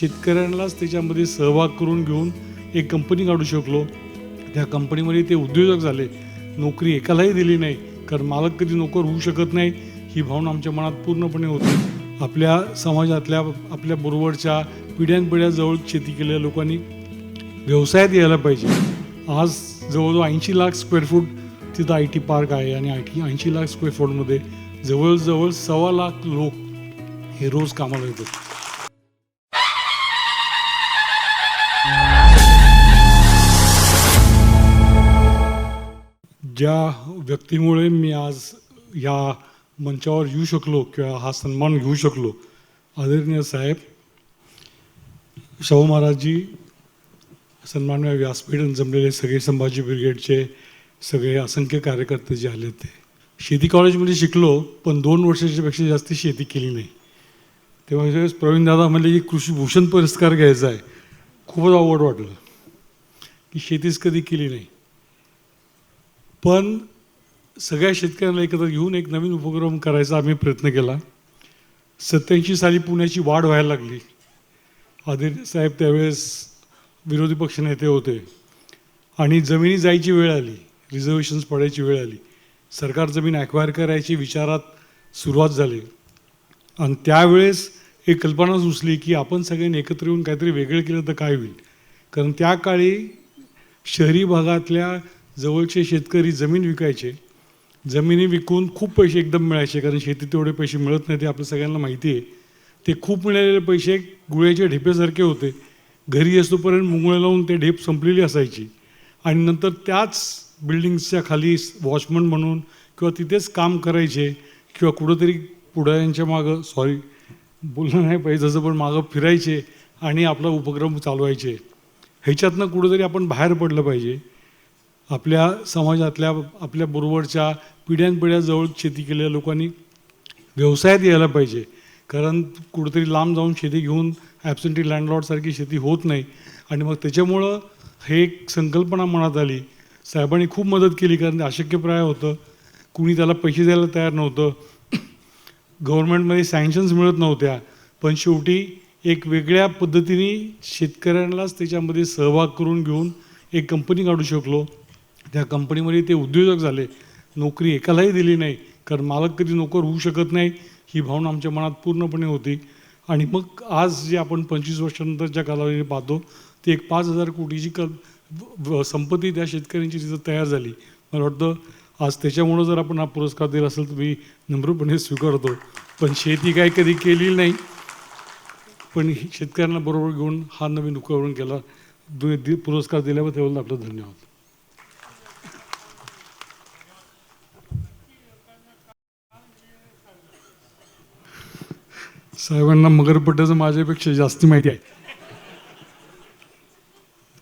शेतकऱ्यांनाच त्याच्यामध्ये सहभाग करून घेऊन एक कंपनी काढू शकलो. त्या कंपनीमध्ये ते उद्योजक झाले. नोकरी एकालाही दिली नाही. कारण मालक कधी नोकर होऊ शकत नाही ही भावना आमच्या मनात पूर्णपणे होती. आपल्या समाजातल्या आपल्या बरोबरच्या पिढ्यानपिढ्या जवळ शेती केलेल्या लोकांनी व्यवसायात यायला पाहिजे. आज जवळजवळ ऐंशी लाख स्क्वेअर फूट तिथं आय टी पार्क आहे आणि आय टी ऐंशी लाख स्क्वेअर फूटमध्ये जवळजवळ सव्वा लाख लोक हे रोज कामाला येतात. ज्या व्यक्तीमुळे मी आज या मंचावर येऊ शकलो किंवा हा सन्मान घेऊ शकलो आदरणीय साहेब शाहू महाराजजी सन्मान्य व्यासपीठ जमलेले सगळे संभाजी ब्रिगेडचे सगळे असंख्य कार्यकर्ते जे आले ते शेती कॉलेजमध्ये शिकलो पण दोन वर्षाच्यापेक्षा जास्त शेती केली नाही. तेव्हा प्रवीणदादा म्हणले की कृषीभूषण पुरस्कार घ्यायचा आहे. खूपच आवड वाटलं की शेतीच कधी केली नाही. पण सगळ्या शेतकऱ्यांना एकत्र घेऊन एक नवीन उपक्रम करायचा आम्ही प्रयत्न केला. सत्याऐंशी साली पुण्याची वाढ व्हायला लागली. आदित्य साहेब त्यावेळेस विरोधी पक्ष नेते होते. आणि जमिनी जायची वेळ आली रिझर्वेशन्स पडायची वेळ आली. सरकार जमीन ॲक्वायर करायची विचारात सुरुवात झाली. आणि त्यावेळेस एक कल्पना सुचली की आपण सगळ्यांनी एकत्र येऊन काहीतरी वेगळं केलं तर काय होईल? कारण त्या काळी शहरी भागातल्या जवळचे शेतकरी जमीन विकायचे जमिनी विकून खूप पैसे एकदम मिळायचे कारण शेती तेवढे पैसे मिळत नाही ते आपल्या सगळ्यांना माहिती आहे. ते खूप मिळालेले पैसे गुळ्याच्या ढेपेसारखे होते. घरी असतोपर्यंत मुंगळे लावून ते ढेप संपलेली असायची. आणि नंतर त्याच बिल्डिंग्सच्या खाली वॉचमन म्हणून किंवा तिथेच काम करायचे किंवा कुठंतरी पुढाऱ्यांच्या मागं सॉरी बोलणं नाही पाहिजे जसं पण मागं फिरायचे आणि आपला उपक्रम चालवायचे. ह्याच्यातनं कुठंतरी आपण बाहेर पडलं पाहिजे. आपल्या समाजातल्या आपल्या बरोबरच्या पिढ्यानपिढ्या जवळ शेती केलेल्या लोकांनी व्यवसायात यायला पाहिजे. कारण कुठेतरी लांब जाऊन शेती घेऊन ॲबसेंटी लँडलॉर्डसारखी शेती होत नाही. आणि मग त्याच्यामुळं हे एक संकल्पना मनात आली. साहेबांनी खूप मदत केली कारण ते अशक्यप्राय होतं. कुणी त्याला पैसे द्यायला तयार नव्हतं. गव्हर्नमेंटमध्ये सँक्शन्स मिळत नव्हत्या. पण शेवटी एक वेगळ्या पद्धतीने शेतकऱ्यांनाच त्याच्यामध्ये सहभाग करून घेऊन एक कंपनी काढू शकलो. त्या कंपनीमध्ये ते उद्योजक झाले. नोकरी एकालाही दिली नाही. कारण मालक कधी नोकर होऊ शकत नाही ही भावना आमच्या मनात पूर्णपणे होती. आणि मग आज जे आपण पंचवीस वर्षानंतरच्या कालावधीने पाहतो ते एक पाच हजार कोटीची क संपत्ती त्या शेतकऱ्यांची तिथं तयार झाली. मला वाटतं आज त्याच्यामुळं जर आपण हा पुरस्कार दिला असेल तर मी नम्रपणे स्वीकारतो. पण शेती काय कधी केलेली नाही. पण शेतकऱ्यांना बरोबर घेऊन हा नवीन उपक्रम केला. दि- पुरस्कार दिल्याबद्दल आपलं धन्यवाद. साहेबांना मगरपट्ट्याचं माझ्यापेक्षा जास्ती माहिती आहे.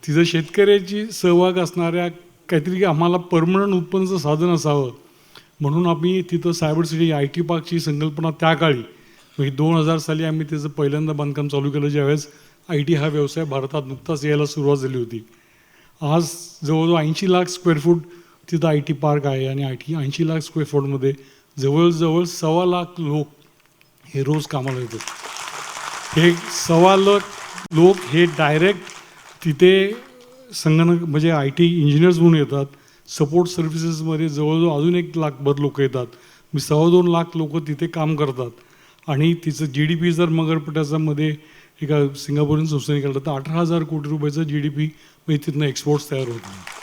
तिथं शेतकऱ्याची सहभाग असणाऱ्या काहीतरी आम्हाला परमनंट उत्पन्नाचं साधन असावं. म्हणून आम्ही तिथं सायबर सिटी आय टी पार्कची संकल्पना त्या काळी म्हणजे दोन हजार साली आम्ही त्याचं पहिल्यांदा बांधकाम चालू केलं ज्यावेळेस आय टी हा व्यवसाय भारतात नुकताच यायला सुरुवात झाली होती. आज जवळजवळ ऐंशी लाख स्क्वेअर फूट तिथं आय टी पार्क आहे आणि आय टी ऐंशी लाख स्क्वेअर फूटमध्ये जवळजवळ सव्वा लाख लोक हे रोज कामाला येतात. हे सव्वा लाख लोक हे डायरेक्ट तिथे संगणक म्हणजे आय टी इंजिनियर्स म्हणून येतात. सपोर्ट सर्व्हिसेसमध्ये जवळजवळ अजून एक लाखभर लोक येतात. मी सव्वा दोन लाख लोक तिथे काम करतात. आणि तिचं जी डी पी जर मगरपट्ट्याचा एका सिंगापूरन संस्थेने केलं तर अठरा हजार कोटी रुपयाचं जी डी पी म्हणजे तिथनं एक्सपोर्ट्स तयार होतात